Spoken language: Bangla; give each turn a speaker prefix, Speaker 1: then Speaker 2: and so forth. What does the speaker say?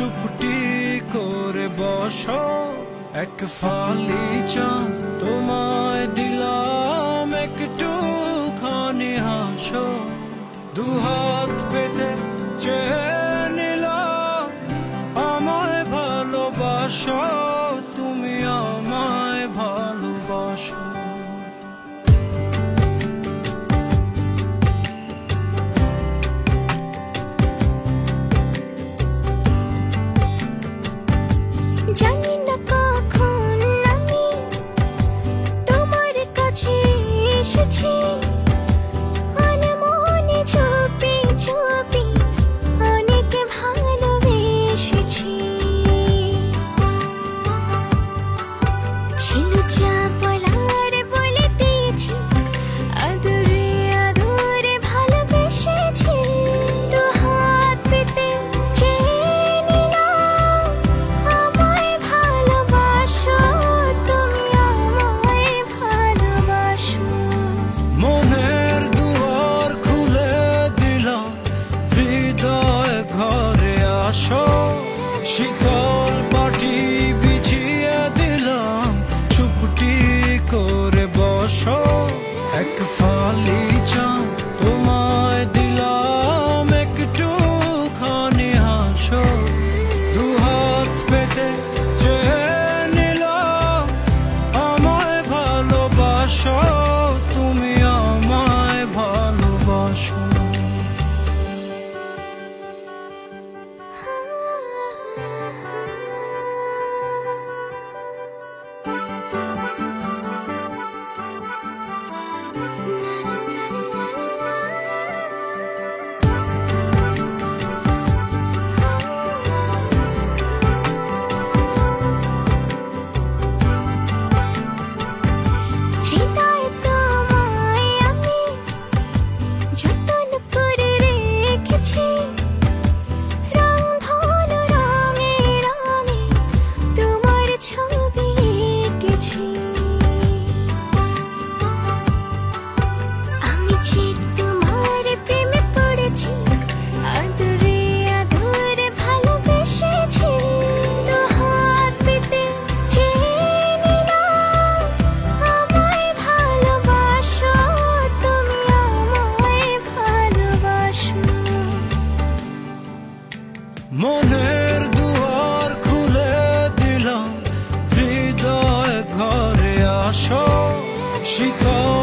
Speaker 1: চুপটি করে বস। এক ফালি চাম তোমায় দিলাম একটু খানি হাসো দুহাত পেতে চেয়ে শীতল পাটি বিছিয়ে দিলাম, চুপটি করে বসো। এক ফালি চাঁদ তোমায় দিলাম একটু খানি হাসো দুহাত পেতে চেয়ে নিলাম,
Speaker 2: আমায় ভালোবাসো।
Speaker 1: মনের দুয়ার খুলে দিলাম হৃদয় ঘরে আসো শীতল